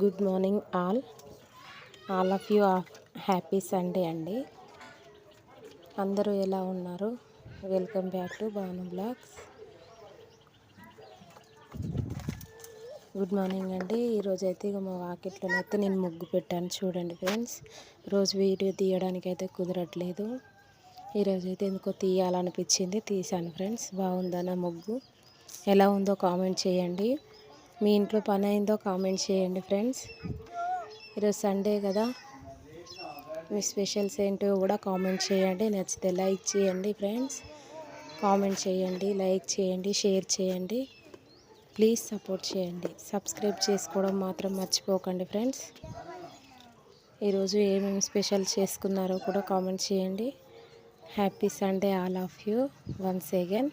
Good morning all. All of you happy Sunday అండి. అందరూ ఎలా ఉన్నారు? Welcome back to Bhanu blogs. Good morning అండి. ఈరోజు అయితే ఇక మా వాకిట్లోనైతే నేను ముగ్గు పెట్టాను చూడండి ఫ్రెండ్స్. రోజు వీడియో తీయడానికి అయితే కుదరట్లేదు. ఈరోజు అయితే ఎందుకో తీయాలనిపించింది. తీసాను ఫ్రెండ్స్. బాగుందా నా ముగ్గు? ఎలా ఉందో కామెంట్ చేయండి. మీ ఇంట్లో పని అయిందో కామెంట్ చేయండి ఫ్రెండ్స్. ఈరోజు సండే కదా. మీ స్పెషల్స్ ఏంటో కూడా కామెంట్ చేయండి. నచ్చితే లైక్ చేయండి ఫ్రెండ్స్. కామెంట్ చేయండి లైక్ చేయండి షేర్ చేయండి. ప్లీజ్ సపోర్ట్ చేయండి. సబ్స్క్రైబ్ చేసుకోవడం మాత్రం మర్చిపోకండి ఫ్రెండ్స్. ఈరోజు ఏమేమి స్పెషల్ చేసుకున్నారో కూడా కామెంట్ చేయండి. Happy Sunday all of you once again.